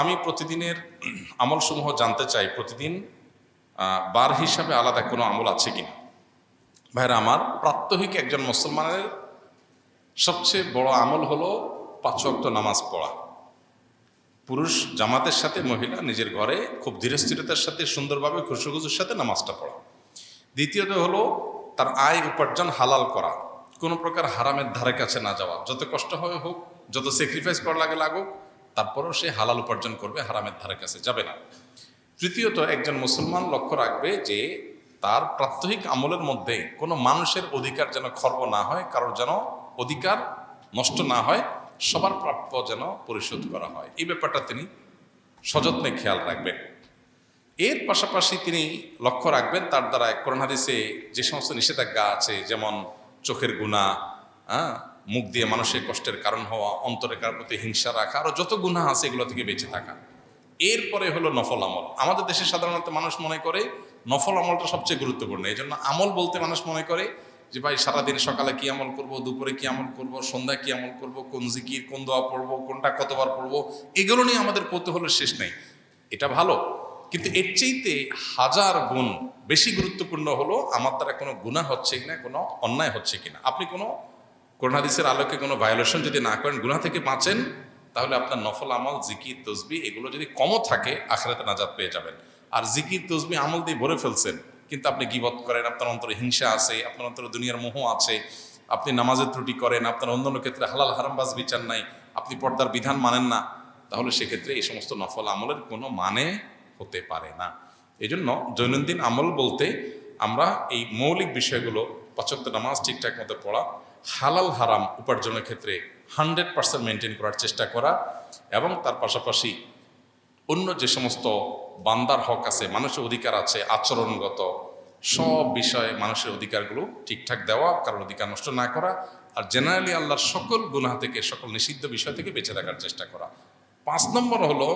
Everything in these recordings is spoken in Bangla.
আমি প্রতিদিনের আমলসমূহ জানতে চাই, প্রতিদিন বার হিসাবে আলাদা কোনো আমল আছে কি না ভাইরা, আমার প্রাত্যহিক একজন মুসলমানের সবচেয়ে বড় আমল হলো পাঁচ ওয়াক্ত নামাজ পড়া। পুরুষ জামাতের সাথে, মহিলা নিজের ঘরে খুব ধীরস্থিরতার সাথে, সুন্দরভাবে খুশুখুজুর সাথে নামাজটা পড়া। দ্বিতীয়ত হলো তার আয় উপার্জন হালাল করা। কোনো প্রকার হারামের ধারে কাছে না যাওয়া। যত কষ্ট হয় হোক, যত স্যাক্রিফাইস করা লাগে লাগুক তারপরও সে হালাল উপার্জন করবে, হারামের ধারে কাছে যাবে না। তৃতীয়ত, একজন মুসলমান লক্ষ্য রাখবে যে তার প্রাত্যহিক আমলের মধ্যে কোনো মানুষের অধিকার যেন খর্ব না হয়, কারোর যেন অধিকার নষ্ট না হয়, সবার প্রাপ্য যেন পরিশোধ করা হয়। এই ব্যাপারটা তিনি সযত্নে খেয়াল রাখবেন। এর পাশাপাশি তিনি লক্ষ্য রাখবেন, তার দ্বারা কোরআন হাদিসে যে সমস্ত নিষেধাজ্ঞা আছে, যেমন চোখের গুণা হ্যাঁ মুখ দিয়ে মানুষের কষ্টের কারণ হওয়া অন্তরে কার প্রতি হিংসা রাখা আরও যত গুণা আছে এগুলো থেকে বেঁচে থাকা। এরপরে হলো নফল আমল। আমাদের দেশে সাধারণত মানুষ মনে করে নফল আমলটা সবচেয়ে গুরুত্বপূর্ণ। এই জন্য আমল বলতে মানুষ মনে করে যে, ভাই, সারাদিন সকালে কি আমল করব, দুপুরে কি আমল করব, সন্ধ্যায় কি আমল করব, কোন জিকির, কোন দোয়া পড়ব, কোনটা কতবার পড়ব? এগুলো নিয়ে আমাদের কৌতূহলের শেষ নেই। এটা ভালো। কিন্তু এর চেয়েতে হাজার গুণ বেশি গুরুত্বপূর্ণ হলো, আমার দ্বারা কোনো গুণা হচ্ছে কিনা, কোনো অন্যায় হচ্ছে কিনা? আপনি কোনো করোনাদিসের আলোকে কোনো ভায়োলেশন যদি না করেন গুনা থেকে বাঁচেন, তাহলে আপনার নফল আমল, জিকির তসবি এগুলো যদি কমও থাকে, আখরাতে নাজাত পেয়ে যাবেন। আর জিকির তসবি আমল দিয়ে ভরে ফেলছেন, কিন্তু আপনি গিবত করেন, আপনার অন্তরে হিংসা আছে, আপনার অন্তরে দুনিয়ার মোহ আছে, আপনি নামাজের ত্রুটি করেন, আপনার অন্যান্য ক্ষেত্রে হালাল হারামবাজ বিচার নাই, আপনি পর্দার বিধান মানেন না, তাহলে সেক্ষেত্রে এই সমস্ত নফল আমলের কোনো মানে হতে পারে না। এই জন্য দৈনন্দিন আমল বলতে আমরা এই মৌলিক বিষয়গুলো পাচক্ত নামাজ ঠিকঠাক মতো পড়া হালাল হারাম উপার্জনের ক্ষেত্রে হান্ড্রেড পার্সেন্ট মেনটেন করার চেষ্টা করা এবং তার পাশাপাশি অন্য যে সমস্ত বান্দার হক আছে, মানুষের অধিকার আছে, আচরণগত সব বিষয়ে মানুষের অধিকারগুলো ঠিকঠাক দেওয়া, কারোর অধিকার নষ্ট না করা আর জেনারেলি আল্লাহর সকল গুনাহ থেকে, সকল নিষিদ্ধ বিষয় থেকে বেঁচে থাকার চেষ্টা করা। পাঁচ নম্বর হলো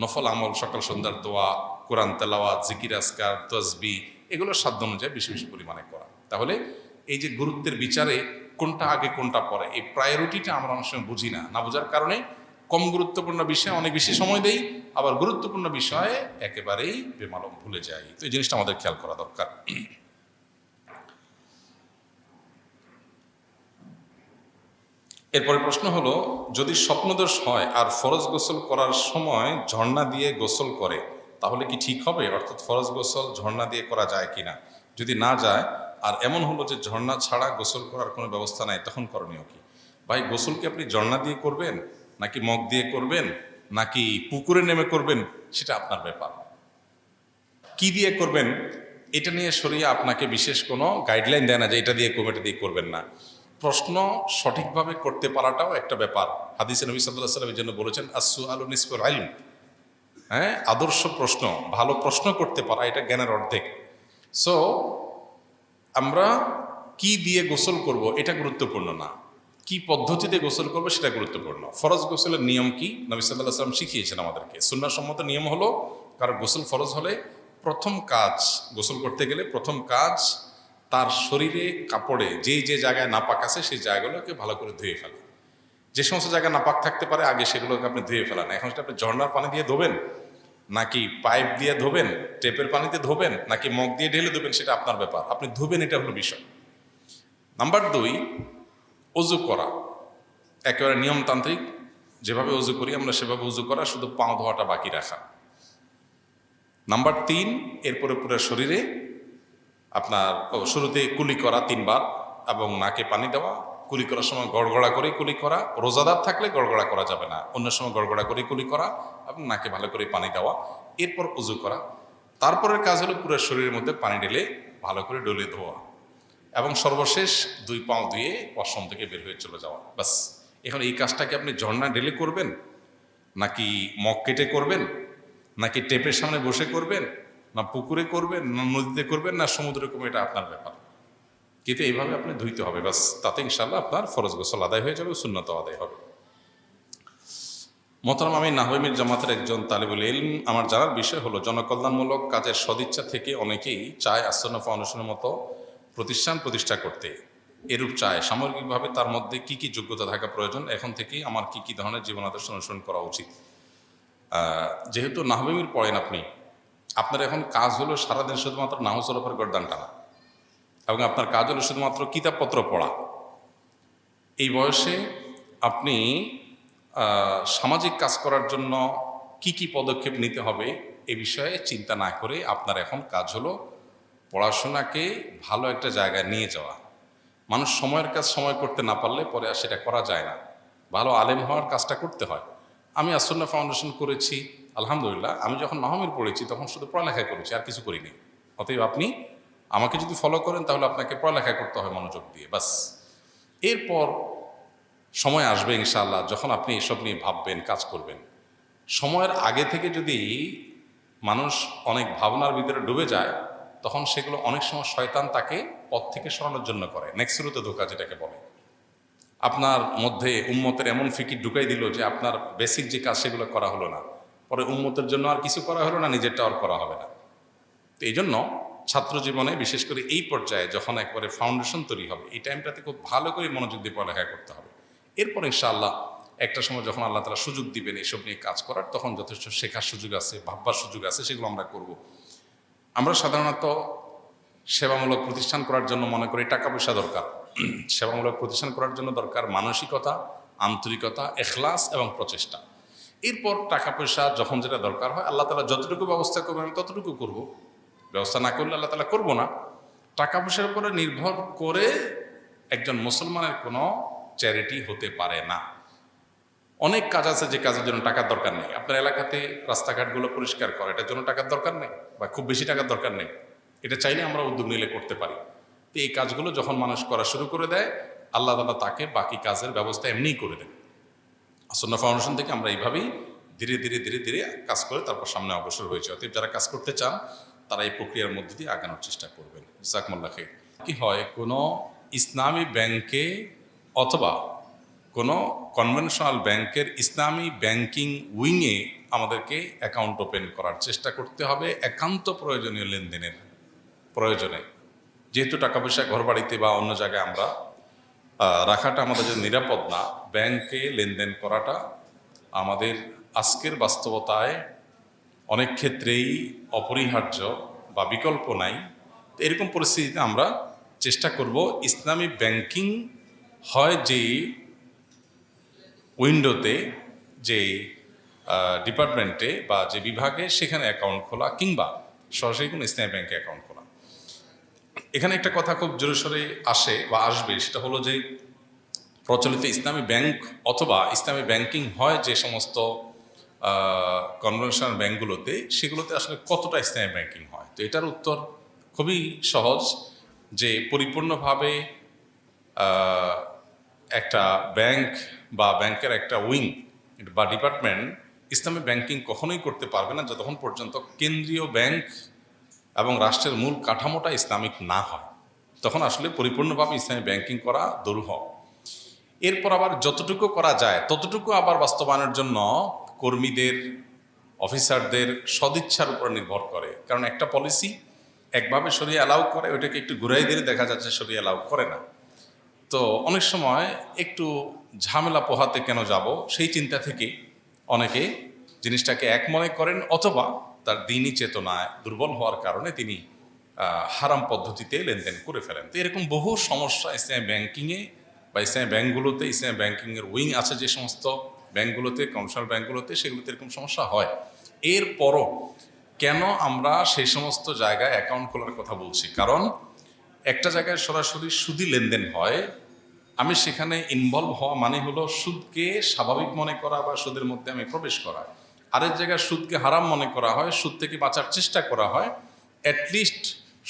নফল আমল, সকাল সন্ধ্যার দোয়া, কোরআন তেলাওয়া জিকির আসকার তসবি, এগুলো সাধ্য অনুযায়ী বেশি বেশি পরিমাণে করা। তাহলে এই যে গুরুত্বের বিচারে কোনটা আগে, কোনটা পরে? এই প্রায়োরিটিটা আমরা অনেক সময় বুঝি না। না বোঝার কারণে কম গুরুত্বপূর্ণ বিষয়ে অনেক বেশি সময় দেই, আবার গুরুত্বপূর্ণ বিষয়ে একেবারেই বেমালম ভুলে যাই। তো এই জিনিসটা আমাদের খেয়াল করা দরকার। এরপরে প্রশ্ন হলো, যদি স্বপ্নদোষ হয় আর ফরজ গোসল করার সময় ঝর্ণা দিয়ে গোসল করে, তাহলে কি ঠিক হবে? অর্থাৎ ফরজ গোসল, ঝর্ণা দিয়ে করা যায় কিনা? যদি না যায় আর এমন হলো যে ঝর্ণা ছাড়া গোসল করার কোনো ব্যবস্থা নাই, তখন করণীয় কি? ভাই, গোসল কি আপনি ঝর্ণা দিয়ে করবেন? নাকি মগ দিয়ে করবেন? নাকি পুকুরে নেমে করবেন? সেটা আপনার ব্যাপার। কি দিয়ে করবেন? এটা নিয়ে সরিয়ে আপনাকে বিশেষ কোনো গাইডলাইন দেয় না যে এটা দিয়ে এটা দিয়ে করবেন না। প্রশ্ন সঠিকভাবে করতে পারাটাও একটা ব্যাপার। হাদিস নবী সাল্লাহ সাল্লাম এই জন্য বলেছেন আসু আলু নিসফুল আইলম হ্যাঁ আদর্শ প্রশ্ন, ভালো প্রশ্ন করতে পারা, এটা জ্ঞানের অর্ধেক। সো আমরা কি দিয়ে গোসল করব এটা গুরুত্বপূর্ণ না। কি পদ্ধতিতে গোসল করব সেটা গুরুত্বপূর্ণ। ফরজ গোসলের নিয়ম কি? নবী সাল্লাহ সাল্লাম শিখিয়েছেন আমাদেরকে। সুন্নাসম্মত নিয়ম হলো কারণ গোসল ফরজ হলে প্রথম কাজ গোসল করতে গেলে প্রথম কাজ তার শরীরে কাপড়ে যেই যে জায়গায় নাপাক আছে সেই জায়গাগুলোকে ভালো করে ধুয়ে ফেলা। যে সমস্ত জায়গায় নাপাক থাকতে পারে আগে সেগুলোকে আপনি ধুয়ে ফেলান। এখন সেটা আপনি ঝর্ণার পানি দিয়ে ধোবেন। নাকি পাইপ দিয়ে ধোবেন, টেপের পানিতে ধোবেন, নাকি মগ দিয়ে ঢেলে ধোবেন, সেটা আপনার ব্যাপার। আপনি ধুবেন, এটা হলো বিষয়। নাম্বার দুই, অজু করা। একেবারে নিয়মতান্ত্রিক, যেভাবে অজু করি আমরা সেভাবে অজু করা, শুধু পাও ধোয়াটা বাকি রাখা। নাম্বার তিন, এরপরে পুরো শরীরে আপনার শুরুতে কুলি করা তিনবার, এবং নাকে পানি দেওয়া কুলি করার সময় গড়গড়া করে কুলি করা। রোজাদার থাকলে গড়গড়া করা যাবে না। অন্য সময় গড়গড়া করে কুলি করা এবং নাকে ভালো করে পানি দেওয়া। এরপর উজু করা। তারপরের কাজ হলো পুরো শরীরের মধ্যে পানি ঢেলে ভালো করে ডলে ধোয়া এবং সর্বশেষ দুই পাও ধুয়ে ওয়াশরুম থেকে বের হয়ে চলে যাওয়া। বাস এখন এই কাজটাকে আপনি ঝর্ণা ঢেলে করবেন? নাকি মগ কেটে করবেন? নাকি টেপের সামনে বসে করবেন? না পুকুরে করবেন? না নদীতে করবেন? না সমুদ্রে করবেন? এটা আপনার ব্যাপার। কিন্তু এইভাবে আপনি ধুইতে হবে। বাস তাতে ইনশাল্লাহ আপনার ফরজ গোসল আদায় হয়ে যাবে শূন্যত আদায় হবে। মোহতারাম আমি নাহমির জামাতের একজন তালিবুল ইলম, আমার জানার বিষয় হলো, জনকল্যাণমূলক কাজের সদিচ্ছা থেকে অনেকেই চায় আসন্ন ফাউন্ডেশনের মতো প্রতিষ্ঠান প্রতিষ্ঠা করতে। এরূপ চায়। সামগ্রিকভাবে তার মধ্যে কি কি যোগ্যতা থাকা প্রয়োজন, এখন থেকেই আমার কি কি ধরনের জীবন আদর্শ অনুসরণ করা উচিত। যেহেতু নাহবিমির পড়েন আপনি, আপনার এখন কাজ হলো সারাদিন শুধুমাত্র নাহসের ওপর গরদান টানা। এবং আপনার কাজ হলো শুধুমাত্র কিতাবপত্র পড়া। এই বয়সে আপনি সামাজিক কাজ করার জন্য কি কি পদক্ষেপ নিতে হবে এ বিষয়ে চিন্তা না করে আপনার এখন কাজ হলো পড়াশোনাকে ভালো একটা জায়গায় নিয়ে যাওয়া। মানুষ সময়ের কাজ সময় করতে না পারলে পরে আর সেটা করা যায় না। ভালো আলেম হওয়ার কাজটা করতে হয়। আমি আসন্না ফাউন্ডেশন করেছি, আলহামদুলিল্লাহ। আমি যখন মাহমির পড়েছি তখন শুধু পড়ালেখা করেছি, আর কিছু করিনি। অতএব আপনি আমাকে যদি ফলো করেন, তাহলে আপনাকে পড়ালেখা করতে হয় মনোযোগ দিয়ে বাস এরপর সময় আসবে ইনশাআল্লাহ, যখন আপনি এসব নিয়ে ভাববেন, কাজ করবেন। সময়ের আগে থেকে যদি মানুষ অনেক ভাবনার ভিতরে ডুবে যায়, তখন সেগুলো অনেক সময় শয়তান তাকে পথ থেকে সরানোর জন্য করে। নেক্সরুতে ধোকা যেটাকে বলে। আপনার মধ্যে উম্মতের এমন ফিকির ঢুকাই দিল যে আপনার বেসিক যে কাজ সেগুলো করা হলো না। পরে উম্মতের জন্য আর কিছু করা হলো না, নিজেরটা আর করা হবে না। তো এই জন্য ছাত্র জীবনে, বিশেষ করে এই পর্যায়ে যখন একবারে ফাউন্ডেশন তৈরি হবে, এই টাইমটাতে খুব ভালো করে মনোযোগ দিয়ে পড়ালেখা করতে হবে। এরপর ইনশাআল্লাহ একটা সময় যখন আল্লাহ তালা সুযোগ দিবেন এইসব নিয়ে কাজ করার, তখন যথেষ্ট শেখার সুযোগ আছে, ভাববার সুযোগ আছে, সেগুলো আমরা করব। আমরা সাধারণত সেবামূলক প্রতিষ্ঠান করার জন্য মনে করি টাকা পয়সা দরকার। সেবামূলক প্রতিষ্ঠান করার জন্য দরকার মানসিকতা, আন্তরিকতা, এখলাস এবং প্রচেষ্টা। এরপর টাকা পয়সা যখন যেটা দরকার হয়, আল্লাহ তালা যতটুকু ব্যবস্থা করবেন আমি ততটুকু করব। ব্যবস্থা না করলে আল্লাহ তালা করব না। টাকা পয়সার উপরে নির্ভর করে একজন মুসলমানের কোনো চ্যারিটি হতে পারে না। অনেক কাজ আছে যে কাজের জন্য টাকার দরকার নেই। আপনার এলাকাতে রাস্তাঘাটগুলো পরিষ্কার করা, এটার জন্য টাকার দরকার নেই বা খুব বেশি টাকার দরকার নেই। এটা চাইলে আমরা উদ্যোগ নিলে করতে পারি। তো এই কাজগুলো যখন মানুষ করা শুরু করে দেয়, আল্লাহ তালা তাকে বাকি কাজের ব্যবস্থা এমনিই করে দেন। আসন্না ফাউন্ডেশন থেকে আমরা এইভাবেই ধীরে ধীরে ধীরে ধীরে কাজ করে তারপর সামনে অগ্রসর হয়েছে। অতএব যারা কাজ করতে চান তারা এই প্রক্রিয়ার মধ্যে দিয়ে আগানোর চেষ্টা করবেন। জাকমুল্লা খেয়ে কি হয়, কোনো ইসলামী ব্যাংকে অথবা কোনো কনভেনশনাল ব্যাংকের ইসলামী ব্যাংকিং উইংয়ে আমাদেরকে অ্যাকাউন্ট ওপেন করার চেষ্টা করতে হবে একান্ত প্রয়োজনীয় লেনদেনের প্রয়োজনে। যেহেতু টাকা পয়সা ঘর বাড়িতে বা অন্য জায়গায় আমরা রাখাটা আমাদের জন্য নিরাপদ না, ব্যাংকে লেনদেন করাটা আমাদের আজকের বাস্তবতায় অনেক ক্ষেত্রেই অপরিহার্য বা বিকল্প নাই। এরকম পরিস্থিতিতে আমরা চেষ্টা করব ইসলামী ব্যাংকিং হয় যে উইন্ডোতে যে ডিপার্টমেন্টে বা যে বিভাগে সেখানে অ্যাকাউন্ট খোলা কিংবা সরাসরি কোনো ইসলামী ব্যাংকে অ্যাকাউন্ট খোলা। এখানে একটা কথা খুব জোরে সোরে আসে বা আসবে, সেটা হলো যে প্রচলিত ইসলামী ব্যাংক অথবা ইসলামী ব্যাংকিং হয় যে সমস্ত কনভেনশনাল ব্যাংকগুলোতে সেগুলোতে আসলে কতটা ইসলামী ব্যাংকিং হয়? তো এটার উত্তর খুবই সহজ যে পরিপূর্ণভাবে একটা ব্যাংক বা ব্যাংকের একটা উইং বা ডিপার্টমেন্ট ইসলামী ব্যাংকিং কখনোই করতে পারবে না যতক্ষণ পর্যন্ত কেন্দ্রীয় ব্যাংক এবং রাষ্ট্রের মূল কাঠামোটা ইসলামিক না হয়। তখন আসলে পরিপূর্ণভাবে ইসলামী ব্যাংকিং করা দরুহ এরপর আবার যতটুকু করা যায়, ততটুকু আবার বাস্তবায়নের জন্য কর্মীদের, অফিসারদের সদিচ্ছার উপর নির্ভর করে। কারণ একটা পলিসি একভাবে সরিয়ে অ্যালাউ করে, ওইটাকে একটু ঘুরাই দিলে দেখা যাচ্ছে সরিয়ে অ্যালাউ করে না। তো অনেক সময় একটু ঝামেলা পোহাতে কেন যাব, সেই চিন্তা থেকে অনেকে জিনিসটাকে এক মনে করেন অথবা তার দিনই চেতনায় দুর্বল হওয়ার কারণে তিনি হারাম পদ্ধতিতে লেনদেন করে ফেলেন। তো এরকম বহু সমস্যা ইসলামী ব্যাংকিংয়ে বা ইসলামী ব্যাংকগুলোতে ইসলামী ব্যাংকিংয়ের উইং আছে যে সমস্ত ব্যাংকগুলোতে, কমার্শিয়াল ব্যাংকগুলোতে সেগুলোতে এরকম সমস্যা হয়। এরপরও কেন আমরা সেই সমস্ত জায়গায় অ্যাকাউন্ট খোলার কথা বলছি? কারণ একটা জায়গায় সরাসরি সুদি লেনদেন হয়, আমি সেখানে ইনভলভ হওয়া মানে হলো সুদকে স্বাভাবিক মনে করা বা সুদের মধ্যে আমি প্রবেশ করা। আরেক জায়গায় সুদকে হারাম মনে করা হয়, সুদ থেকে বাঁচার চেষ্টা করা হয়। অ্যাটলিস্ট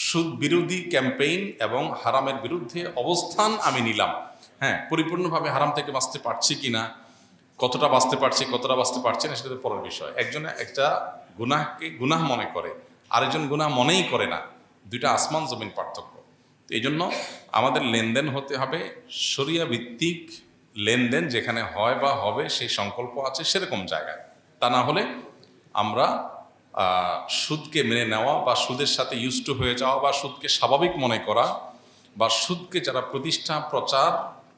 সুদ বিরোধী ক্যাম্পেইন এবং হারামের বিরুদ্ধে অবস্থান আমি নিলাম। হ্যাঁ পরিপূর্ণভাবে হারাম থেকে বাঁচতে পারছি কি না কতটা বাঁচতে পারছি, কতটা বাঁচতে পারছি না, সেটা পরের বিষয়। একজনে একটা গুনাহকে গুনাহ মনে করে, আরেকজন গুনাহ মনেই করে না। দুইটা আসমান জমিন পার্থক্য। তো এই জন্য আমাদের লেনদেন হতে হবে সরিয়া ভিত্তিক লেনদেন যেখানে হয় বা হবে, সেই সংকল্প আছে সেরকম জায়গায়। তা না হলে আমরা সুদকে মেনে নেওয়া বা সুদের সাথে ইউজ টু হয়ে যাওয়া বা সুদকে স্বাভাবিক মনে করা বা সুদকে যারা প্রতিষ্ঠা, প্রচার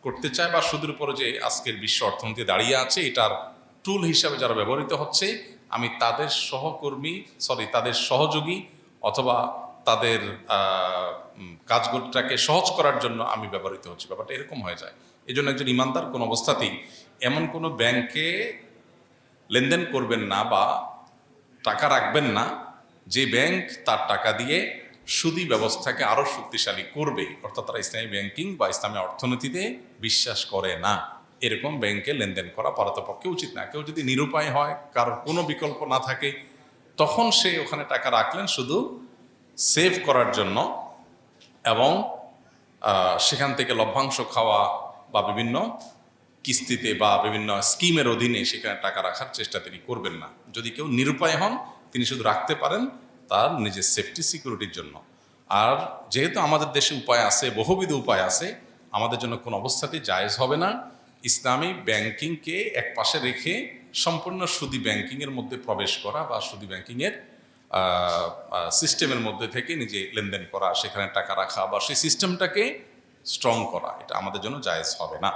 করতে চায় বা সুদের উপরে যে আজকের বিশ্ব অর্থনীতি দাঁড়িয়ে আছে, এটার টুল হিসাবে যারা ব্যবহৃত হচ্ছে, আমি তাদের সহকর্মী সরি তাদের সহযোগী অথবা তাদের কাজগুলোটাকে সহজ করার জন্য আমি ব্যবহৃত হচ্ছি। ব্যাপারটা এরকম হয়ে যায়। এই জন্য একজন ইমানদার কোনো অবস্থাতেই এমন কোনো ব্যাংকে লেনদেন করবেন না বা টাকা রাখবেন না, যে ব্যাংক তার টাকা দিয়ে সুদী ব্যবস্থাকে আরও শক্তিশালী করবে, অর্থাৎ তারা ইসলামী ব্যাংকিং বা ইসলামী অর্থনীতিতে বিশ্বাস করে না। এরকম ব্যাংকে লেনদেন করা পারতপক্ষে উচিত না। কেউ যদি নিরুপায় হয়, কারোর কোনো বিকল্প না থাকে, তখন সে ওখানে টাকা রাখলেন শুধু সেভ করার জন্য এবং সেখান থেকে লভ্যাংশ খাওয়া বা বিভিন্ন কিস্তিতে বা বিভিন্ন স্কিমের অধীনে সেখানে টাকা রাখার চেষ্টা তিনি করবেন না। যদি কেউ নিরুপায় হন, তিনি শুধু রাখতে পারেন তার নিজের সেফটি সিকিউরিটির জন্য। আর যেহেতু আমাদের দেশে উপায় আছে, বহুবিধ উপায় আছে, আমাদের জন্য কোনো অবস্থাতেই জায়েজ হবে না। ইসলামী ব্যাংকিংকে এক পাশে রেখে সম্পূর্ণ সুদী ব্যাংকিংয়ের মধ্যে প্রবেশ করা বা সুদী ব্যাংকিংয়ের সিস্টেমের মধ্যে থেকে নিজে লেনদেন করা, সেখানে টাকা রাখা বা সেই সিস্টেমটাকে স্ট্রং করা, এটা আমাদের জন্য জায়েজ হবে না।